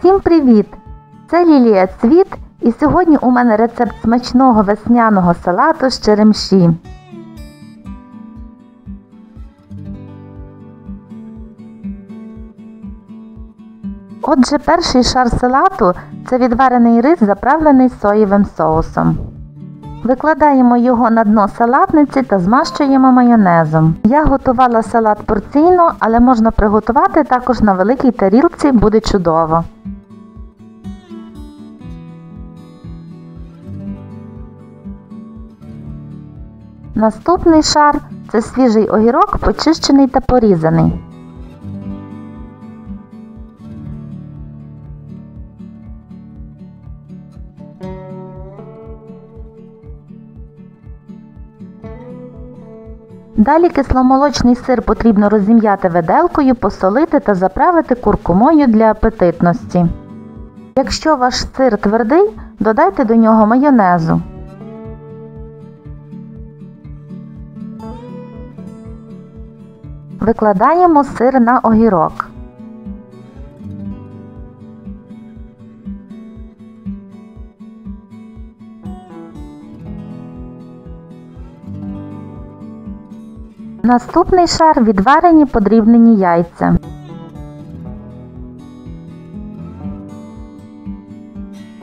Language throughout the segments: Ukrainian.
Всім привіт! Це Лілія Цвіт і сьогодні у мене рецепт смачного весняного салату з черемші. Отже, перший шар салату це відварений рис, заправлений соєвим соусом. Викладаємо його на дно салатниці та змащуємо майонезом. Я готувала салат порційно, але можна приготувати також на великій тарілці, буде чудово. Наступний шар це свіжий огірок, почищений та порізаний. Далі кисломолочний сир потрібно розім'яти виделкою, посолити та заправити куркумою для апетитності. Якщо ваш сир твердий, додайте до нього майонезу. Викладаємо сир на огірок. Наступний шар відварені подрібнені яйця.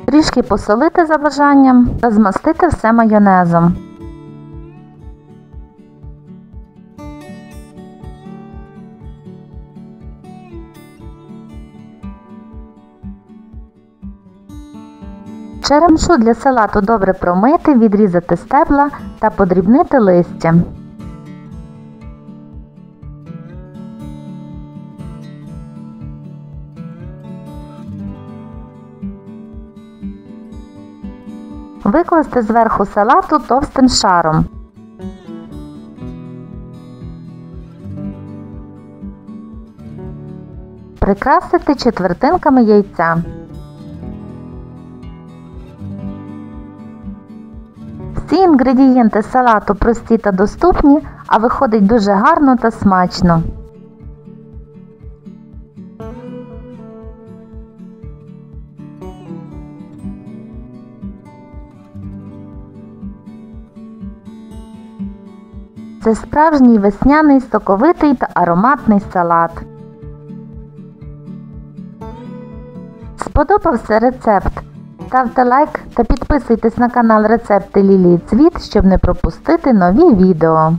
Трішки посолити за бажанням та змастити все майонезом. Черемшу для салату добре промити, відрізати стебла та подрібнити листя. Викласти зверху салату товстим шаром. Прикрасити четвертинками яйця. Інгредієнти салату прості та доступні, а виходить дуже гарно та смачно. Це справжній весняний соковитий та ароматний салат. Сподобався рецепт? Ставте лайк та підписуйтесь на канал Рецепти Лілії Цвіт, щоб не пропустити нові відео.